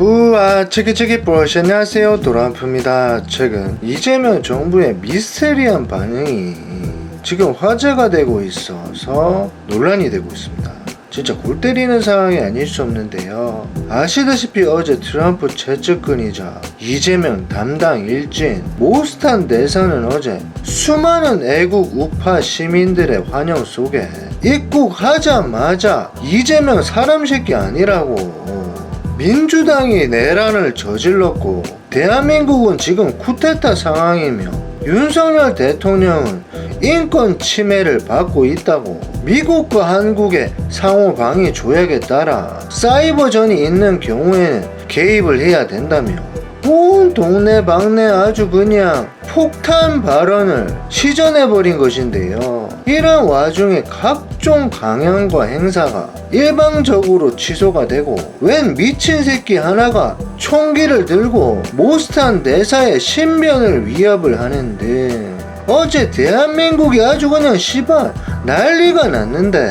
뿌아 치키치키 뽀시 안녕하세요. 도란프입니다. 최근 이재명 정부의 미스테리한 반응이 지금 화제가 되고 있어서 논란이 되고 있습니다. 진짜 골 때리는 상황이 아닐 수 없는데요. 아시다시피 어제 트럼프 최측근이자 이재명 담당 일진 모스탄 대사는 어제 수많은 애국 우파 시민들의 환영 속에 입국하자마자 이재명 사람 새끼 아니라고 민주당이 내란을 저질렀고 대한민국은 지금 쿠데타 상황이며 윤석열 대통령은 인권 침해를 받고 있다고 미국과 한국의 상호 방위 조약에 따라 사이버전이 있는 경우에는 개입을 해야 된다며 온 동네 방네 아주 그냥 폭탄 발언을 시전해버린 것인데요. 이런 와중에 각종 강연과 행사가 일방적으로 취소가 되고 웬 미친 새끼 하나가 총기를 들고 모스탄 대사의 신변을 위협을 하는데 어제 대한민국이 아주 그냥 씨발 난리가 났는데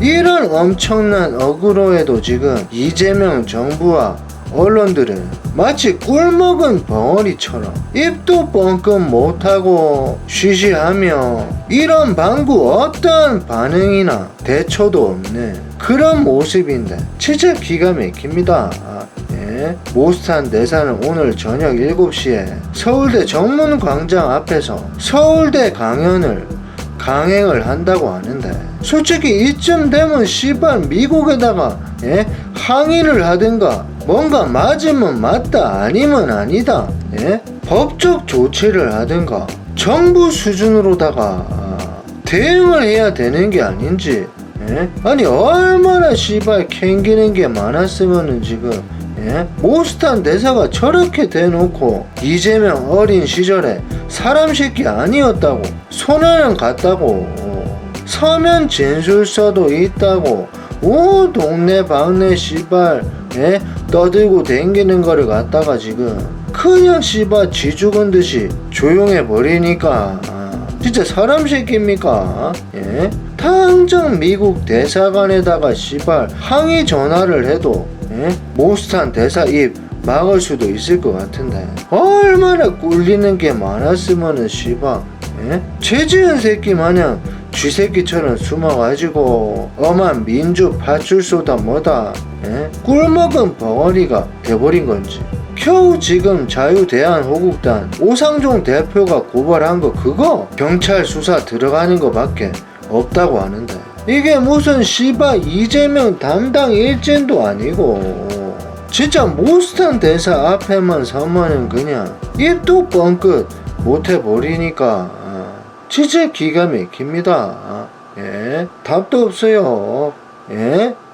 이런 엄청난 어그로에도 지금 이재명 정부와 언론들은 마치 꿀먹은 벙어리처럼 입도 뻥끗 못하고 쉬쉬하며 이런 방구 어떠한 반응이나 대처도 없는 그런 모습인데 진짜 기가 막힙니다. 예. 모스탄 대사는 오늘 저녁 7시에 서울대 정문광장 앞에서 서울대 강연을 강행을 한다고 하는데 솔직히 이쯤 되면 씨발 미국에다가 예? 항의를 하든가 뭔가 맞으면 맞다 아니면 아니다 예? 법적 조치를 하든가 정부 수준으로다가 대응을 해야 되는 게 아닌지 예? 아니 얼마나 씨발 캥기는 게 많았으면은 지금 예? 모스탄 대사가 저렇게 대놓고 이재명 어린 시절에 사람 새끼 아니었다고 소년은 같다고 서면 진술서도 있다고 오 동네 방네 씨발 예? 떠들고 댕기는 거를 갖다가 지금 그냥 씨발 쥐 죽은 듯이 조용해 버리니까 진짜 사람 새끼입니까? 예? 당장 미국 대사관에다가 씨발 항의 전화를 해도 예? 모스탄 대사 입 막을 수도 있을 것 같은데 얼마나 꿀리는 게 많았으면은 씨발 예? 최지은 새끼 마냥 쥐새끼처럼 숨어가지고 엄한 민주 파출소다 뭐다 예? 꿀먹은 벙어리가 돼버린 건지. 겨우 지금 자유대한호국단 오상종 대표가 고발한 거 그거 경찰 수사 들어가는 거밖에 없다고 하는데. 이게 무슨 씨바 이재명 담당 일진도 아니고 진짜 모스탄 대사 앞에만 서면은 그냥 입도 뻥끗 못해버리니까 진짜 기가 막힙니다. 예 답도 없어요. 예